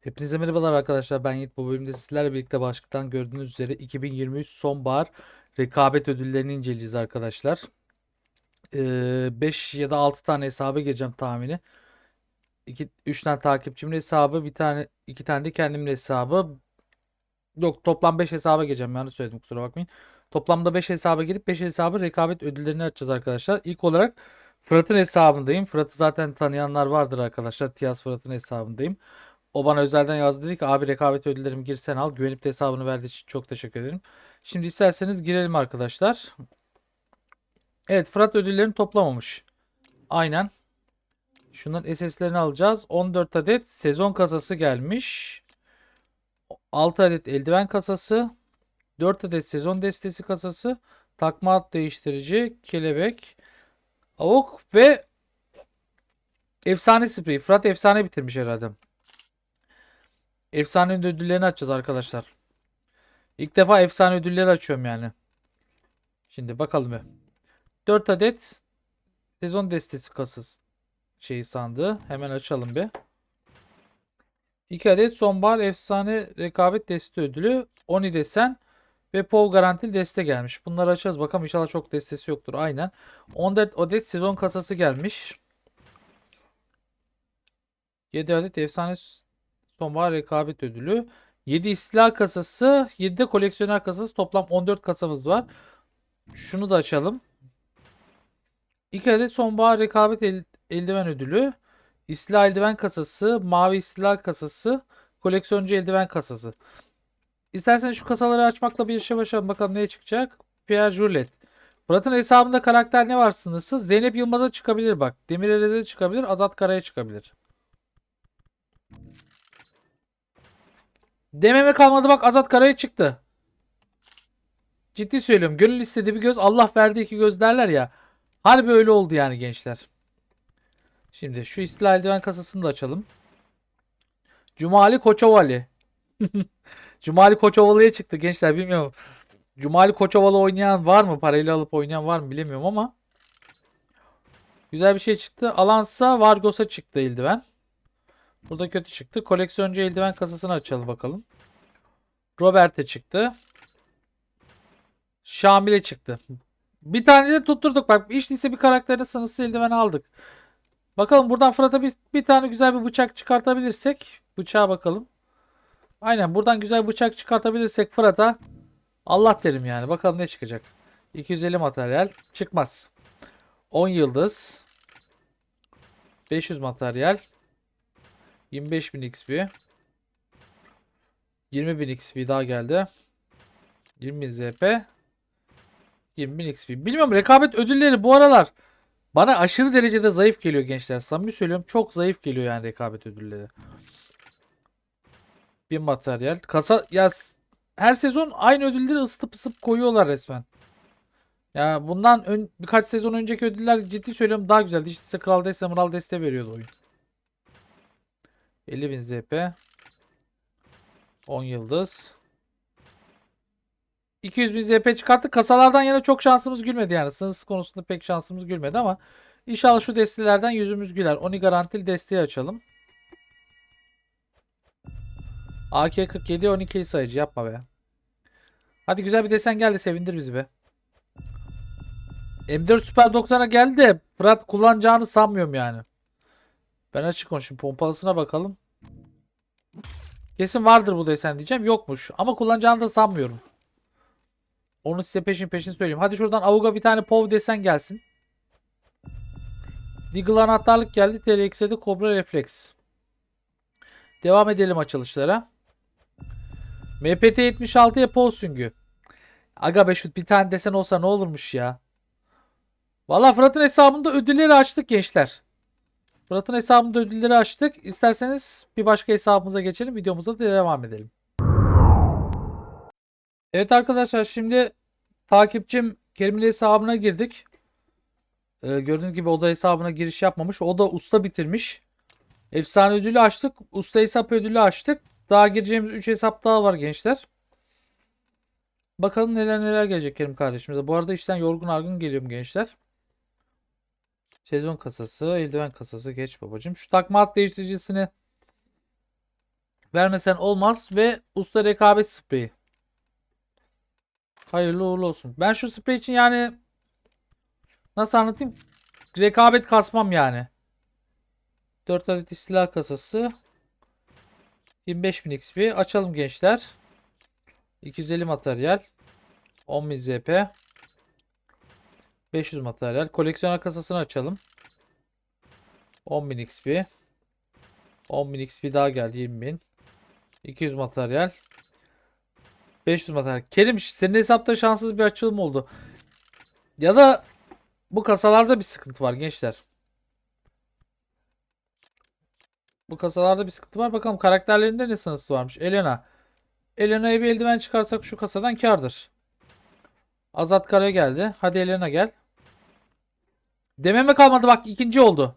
Hepinize merhabalar arkadaşlar. Ben Yiğit. Bu bölümde sizlerle birlikte başlıktan gördüğünüz üzere 2023 sonbahar rekabet ödüllerini inceleyeceğiz arkadaşlar. 5 ya da 6 tane hesaba gireceğim tahmini. 2 3 tane takipçimin hesabı, bir tane 2 tane de kendimin hesabı. Yok toplam 5 hesaba gireceğim. Yanlış söyledim kusura bakmayın. Toplamda 5 hesaba girip 5 hesabı rekabet ödüllerini açacağız arkadaşlar. İlk olarak Fırat'ın hesabındayım. Fırat'ı zaten tanıyanlar vardır arkadaşlar. Tiyas Fırat'ın hesabındayım. O bana özelden yazdı dedi ki abi rekabet ödüllerimi girsen al. Güvenip de hesabını verdiği için çok teşekkür ederim. Şimdi isterseniz girelim arkadaşlar. Evet Fırat ödüllerini toplamamış. Aynen. Şunların SS'lerini alacağız. 14 adet sezon kasası gelmiş. 6 adet eldiven kasası. 4 adet sezon destesi kasası. Takma at değiştirici. Kelebek. Avuk ve efsane sprey. Fırat efsane bitirmiş herhalde. Efsane ödüllerini açacağız arkadaşlar. İlk defa efsane ödülleri açıyorum yani. Şimdi bakalım bir. 4 adet sezon destesi kasası şeyi sandığı. Hemen açalım bir. 2 adet sonbahar efsane rekabet deste ödülü. Oni desen ve POV garantili deste gelmiş. Bunları açacağız. Bakalım inşallah çok destesi yoktur. Aynen. 14 adet sezon kasası gelmiş. 7 adet efsane sonbahar rekabet ödülü. 7 istila kasası, 7 de koleksiyoner kasası. Toplam 14 kasamız var. Şunu da açalım. 2 adet sonbahar rekabet el- eldiven ödülü. İstila eldiven kasası, mavi istila kasası, koleksiyoncu eldiven kasası. İsterseniz şu kasaları açmakla bir işe başlayalım. Bakalım neye çıkacak. Pierre Juliet. Fırat'ın hesabında karakter ne var sınırsız? Zeynep Yılmaz'a çıkabilir bak. Demir Erez'e çıkabilir. Azat Kara'ya çıkabilir. Dememe kalmadı bak Azat Kara'ya çıktı. Ciddi söylüyorum. Gönül istediği bir göz Allah verdiği iki göz derler ya. Harbi öyle oldu yani gençler. Şimdi şu istila eldiven kasasını da açalım. Cumali Koçovali. Cumali Koçovalı'ya çıktı gençler bilmiyorum. Cumali Koçovalı oynayan var mı? Parayla alıp oynayan var mı bilemiyorum ama. Güzel bir şey çıktı. Alansa Vargos'a çıktı eldiven. Burada kötü çıktı. Koleksiyoncu eldiven kasasını açalım bakalım. Robert'e çıktı. Şamil'e çıktı. Bir tane de tutturduk. Bak hiç değilse bir karakterin sınırsız eldiven aldık. Bakalım buradan Fırat'a bir, bir tane güzel bir bıçak çıkartabilirsek. Bıçağa bakalım. Aynen buradan güzel bıçak çıkartabilirsek Fırat'a Allah derim yani. Bakalım ne çıkacak. 250 materyal çıkmaz. 10 yıldız. 500 materyal. 25.000 XP. 20.000 XP daha geldi. 20.000 ZP. 20.000 XP. Bilmiyorum rekabet ödülleri bu aralar bana aşırı derecede zayıf geliyor gençler. Samimi söylüyorum çok zayıf geliyor yani rekabet ödülleri. Bir materyal. Kasa ya her sezon aynı ödülleri ısıtıp ısıtıp koyuyorlar resmen. Ya bundan ön, birkaç sezon önceki ödüller ciddi söylüyorum daha güzeldi. İşte Kral Deste, Mural Deste veriyordu oyun. 50.000 ZP. 10 yıldız. 200.000 ZP çıkarttık. Kasalardan yana çok şansımız gülmedi yani. Sınırsız konusunda pek şansımız gülmedi ama inşallah şu destelerden yüzümüz güler. Oni garantili desteği açalım. AK-47 12 sayıcı yapma be. Hadi güzel bir desen geldi sevindir bizi be. M4 Super 90'a geldi de Fırat kullanacağını sanmıyorum yani. Ben açık konuşayım. Pompalısına bakalım. Kesin vardır bu desen diyeceğim. Yokmuş. Ama kullanacağını da sanmıyorum. Onu size peşin peşin söyleyeyim. Hadi şuradan Avuga bir tane POV desen gelsin. Deagle anahtarlık geldi. TRX'e de Cobra Reflex. Devam edelim açılışlara. MPT 76'ya POV süngü. Aga be şu bir tane desen olsa ne olurmuş ya. Valla Fırat'ın hesabında ödülleri açtık gençler. Fırat'ın hesabında ödülleri açtık. İsterseniz bir başka hesabımıza geçelim. Videomuza da devam edelim. Evet arkadaşlar şimdi takipçim Kerim'in hesabına girdik. Ee, gördüğünüz gibi o da hesabına giriş yapmamış. O da usta bitirmiş. Efsane ödülü açtık. Usta hesap ödülü açtık. Daha gireceğimiz 3 hesap daha var gençler. Bakalım neler neler gelecek Kerim kardeşimize. Bu arada işten yorgun argın geliyorum gençler. Sezon kasası, eldiven kasası geç babacım. Şu takma hat değiştiricisini Vermesen olmaz ve usta rekabet spreyi. Hayırlı uğurlu olsun. Ben şu sprey için yani nasıl anlatayım? Rekabet kasmam yani. 4 adet istila kasası. 25.000 XP. Açalım gençler. 250 materyal. 10.000 ZP. 500 materyal. Koleksiyoner kasasını açalım. 10.000 XP. 10.000 XP daha geldi 20.000. 200 materyal. 500 materyal. Kerim senin hesapta şanssız bir açılım oldu. Ya da bu kasalarda bir sıkıntı var gençler. Bu kasalarda bir sıkıntı var. Bakalım karakterlerinde ne sınırsız varmış. Elena. Elena'ya bir eldiven çıkarsak şu kasadan kardır. Azat Kara geldi. Hadi Elena gel. Dememe kalmadı bak ikinci oldu.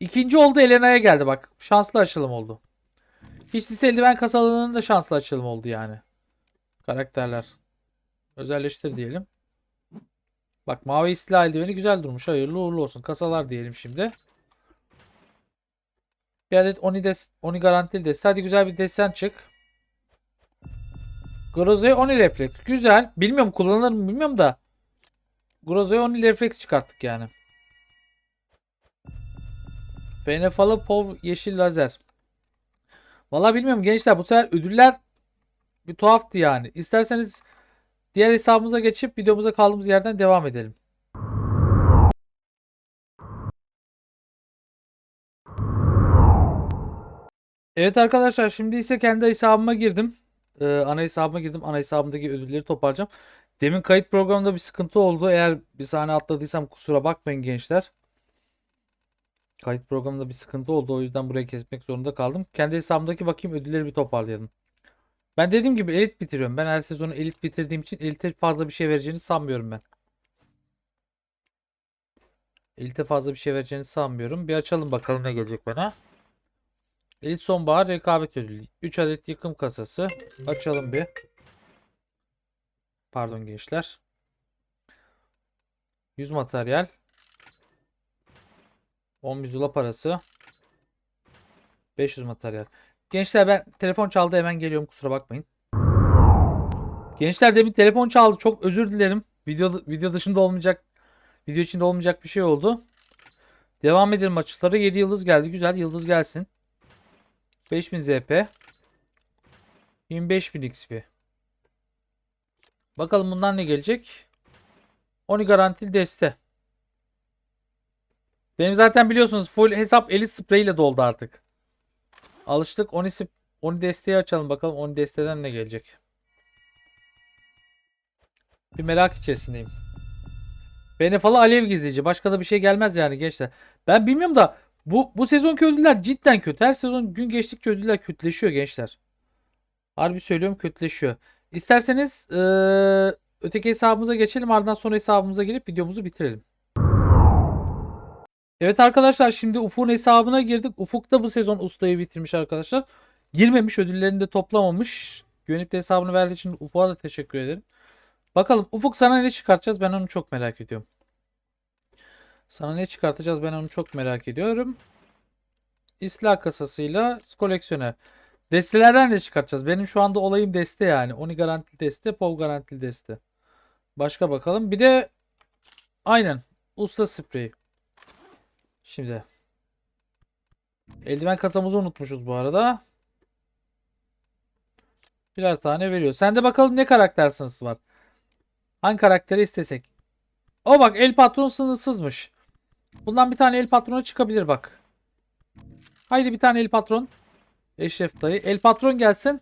İkinci oldu Elena'ya geldi bak. Şanslı açılım oldu. Hiç eldiven kasalarının da şanslı açılım oldu yani. Karakterler. Özelleştir diyelim. Bak mavi istila eldiveni güzel durmuş. Hayırlı uğurlu olsun. Kasalar diyelim şimdi. Bir adet Oni, des Oni garantili deste. Hadi güzel bir desen çık. Grozo'ya Oni refleks. Güzel. Bilmiyorum kullanılır mı bilmiyorum da. Grozo'ya Oni refleks çıkarttık yani. Benefalı Pov yeşil lazer. Valla bilmiyorum gençler bu sefer ödüller bir tuhaftı yani. İsterseniz diğer hesabımıza geçip videomuza kaldığımız yerden devam edelim. Evet arkadaşlar şimdi ise kendi hesabıma girdim. Ee, ana hesabıma girdim. Ana hesabımdaki ödülleri toparlayacağım. Demin kayıt programında bir sıkıntı oldu. Eğer bir sahne atladıysam kusura bakmayın gençler. Kayıt programında bir sıkıntı oldu. O yüzden burayı kesmek zorunda kaldım. Kendi hesabımdaki bakayım ödülleri bir toparlayalım. Ben dediğim gibi elit bitiriyorum. Ben her sezonu elit bitirdiğim için elite fazla bir şey vereceğini sanmıyorum ben. Elite fazla bir şey vereceğini sanmıyorum. Bir açalım bakalım ne gelecek bana. Elit sonbahar rekabet ödülü. 3 adet yıkım kasası. Açalım bir. Pardon gençler. 100 materyal. 10 zula parası. 500 materyal. Gençler ben telefon çaldı hemen geliyorum kusura bakmayın. Gençler demin telefon çaldı çok özür dilerim. Video video dışında olmayacak video içinde olmayacak bir şey oldu. Devam edelim maçları. 7 yıldız geldi. Güzel yıldız gelsin. 5000 ZP. 25000 XP. Bakalım bundan ne gelecek? Oni garantili deste. Benim zaten biliyorsunuz full hesap elit sprey ile doldu artık. Alıştık. Oni, Oni desteği açalım bakalım. Oni desteden ne gelecek? Bir merak içerisindeyim. Benefalı alev gizleyici. Başka da bir şey gelmez yani gençler. Ben bilmiyorum da bu bu sezonki ödüller cidden kötü. Her sezon gün geçtikçe ödüller kötüleşiyor gençler. Harbi söylüyorum kötüleşiyor. İsterseniz eee, öteki hesabımıza geçelim. Ardından sonra hesabımıza gelip videomuzu bitirelim. Evet arkadaşlar şimdi Ufuk'un hesabına girdik. Ufuk da bu sezon ustayı bitirmiş arkadaşlar. Girmemiş ödüllerini de toplamamış. De hesabını verdiği için Ufuk'a da teşekkür ederim. Bakalım Ufuk sana ne çıkartacağız ben onu çok merak ediyorum. Sana ne çıkartacağız ben onu çok merak ediyorum. İslah kasasıyla koleksiyoner. Destelerden de çıkartacağız. Benim şu anda olayım deste yani. Oni garantili deste, POV garantili deste. Başka bakalım. Bir de aynen usta spreyi. Şimdi eldiven kasamızı unutmuşuz bu arada. Birer tane veriyor. Sende bakalım ne karakter sınıfı var. Hangi karakteri istesek. O bak el patron sınırsızmış. Bundan bir tane el patrona çıkabilir bak. Haydi bir tane el patron. Eşref dayı. El patron gelsin.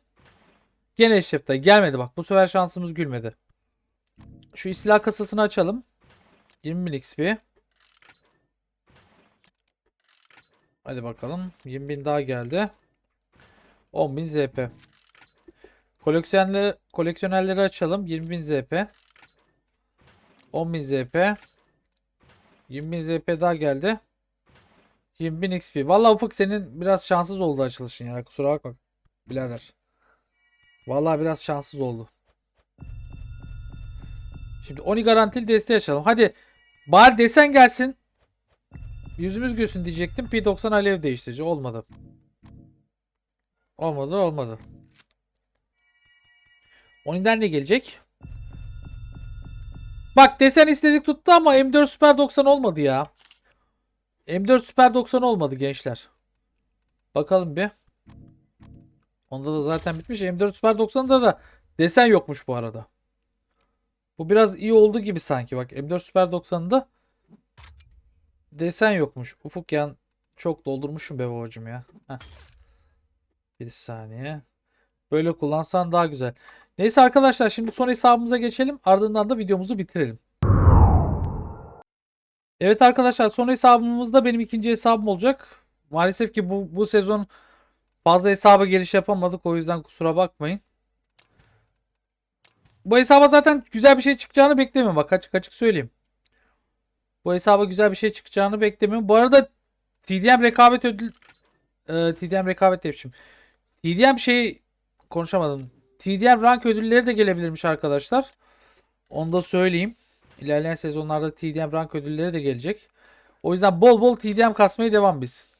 Gene Eşref dayı. Gelmedi bak. Bu sefer şansımız gülmedi. Şu istila kasasını açalım. 20.000 XP. Hadi bakalım. 20.000 daha geldi. 10.000 ZP. Koleksiyonerleri, koleksiyonerleri açalım. 20.000 ZP. 10.000 ZP. 20.000 ZP daha geldi. 20.000 XP. Vallahi Ufuk senin biraz şanssız oldu açılışın ya. Kusura bakma birader. Vallahi biraz şanssız oldu. Şimdi Oni garantili desteği açalım. Hadi bari desen gelsin. Yüzümüz gülsün diyecektim. P90 alev değiştirici olmadı. Olmadı olmadı. Oni'den ne gelecek? Bak desen istedik tuttu ama M4 Super 90 olmadı ya. M4 Super 90 olmadı gençler. Bakalım bir. Onda da zaten bitmiş. M4 Super 90'da da desen yokmuş bu arada. Bu biraz iyi oldu gibi sanki. Bak M4 Super 90'da desen yokmuş. Ufuk yan çok doldurmuşum be babacım ya. Heh. Bir saniye. Böyle kullansan daha güzel. Neyse arkadaşlar şimdi son hesabımıza geçelim. Ardından da videomuzu bitirelim. Evet arkadaşlar son hesabımız da benim ikinci hesabım olacak. Maalesef ki bu, bu sezon fazla hesaba giriş yapamadık. O yüzden kusura bakmayın. Bu hesaba zaten güzel bir şey çıkacağını beklemiyorum. Bak açık açık söyleyeyim. Bu hesaba güzel bir şey çıkacağını beklemiyorum. Bu arada TDM rekabet ödül e, TDM rekabet demişim. TDM şey konuşamadım. TDM rank ödülleri de gelebilirmiş arkadaşlar. Onu da söyleyeyim. İlerleyen sezonlarda TDM rank ödülleri de gelecek. O yüzden bol bol TDM kasmaya devam biz.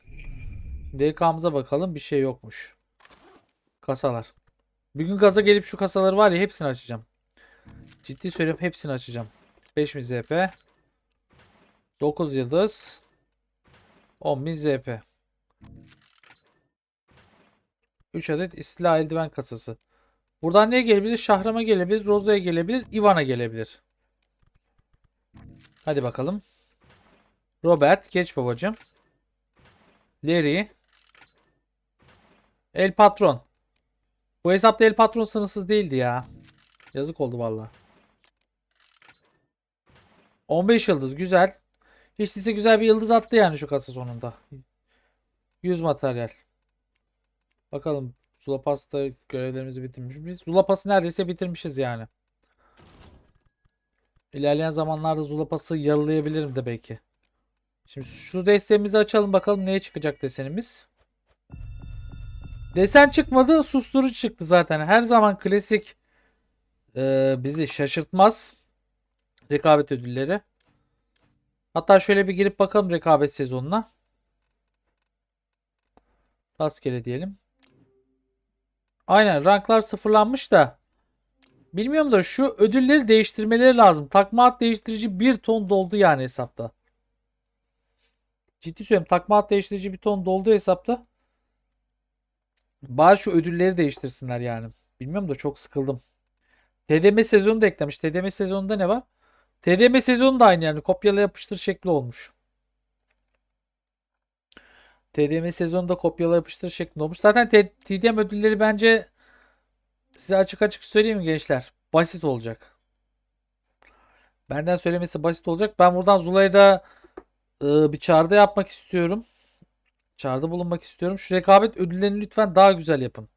DK'mıza bakalım. Bir şey yokmuş. Kasalar. Bir gün gaza gelip şu kasaları var ya hepsini açacağım. Ciddi söylüyorum hepsini açacağım. 5000 ZP. 9 yıldız. 10.000 ZP. 3 adet istila eldiven kasası. Buradan ne gelebilir? Şahram'a gelebilir, Roza'ya gelebilir, Ivan'a gelebilir. Hadi bakalım. Robert, geç babacım. Larry. El Patron. Bu hesapta El Patron sınırsız değildi ya. Yazık oldu valla. 15 yıldız güzel. Hiç değilse güzel bir yıldız attı yani şu kasa sonunda. 100 materyal. Bakalım Zula Pass'ta görevlerimizi bitirmiş miyiz? Zula Pass'ı neredeyse bitirmişiz yani. İlerleyen zamanlarda Zula Pass'ı yarılayabilirim de belki. Şimdi şu desteğimizi açalım bakalım neye çıkacak desenimiz. Desen çıkmadı susturucu çıktı zaten. Her zaman klasik e, bizi şaşırtmaz. Rekabet ödülleri. Hatta şöyle bir girip bakalım rekabet sezonuna. Rastgele diyelim. Aynen ranklar sıfırlanmış da. Bilmiyorum da şu ödülleri değiştirmeleri lazım. Takma at değiştirici bir ton doldu yani hesapta. Ciddi söylüyorum takma at değiştirici bir ton doldu hesapta. Bari şu ödülleri değiştirsinler yani. Bilmiyorum da çok sıkıldım. TDM sezonu da eklemiş. TDM sezonunda ne var? TDM sezonu da aynı yani. Kopyala yapıştır şekli olmuş. TDM sezonunda kopyala yapıştır şeklinde olmuş. Zaten TDM ödülleri bence size açık açık söyleyeyim mi gençler? Basit olacak. Benden söylemesi basit olacak. Ben buradan Zula'ya e, bir çağrıda yapmak istiyorum. Çağrıda bulunmak istiyorum. Şu rekabet ödüllerini lütfen daha güzel yapın.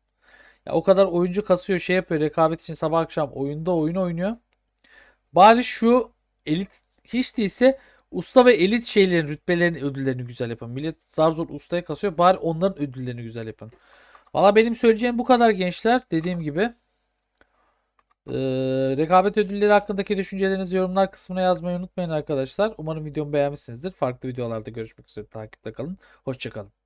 Ya o kadar oyuncu kasıyor şey yapıyor. Rekabet için sabah akşam oyunda oyun oynuyor. Bari şu elit hiç değilse usta ve elit şeylerin rütbelerin ödüllerini güzel yapın. Millet zar zor ustaya kasıyor. Bari onların ödüllerini güzel yapın. Valla benim söyleyeceğim bu kadar gençler. Dediğim gibi. Ee, rekabet ödülleri hakkındaki düşüncelerinizi yorumlar kısmına yazmayı unutmayın arkadaşlar. Umarım videomu beğenmişsinizdir. Farklı videolarda görüşmek üzere. Takipte kalın. Hoşçakalın.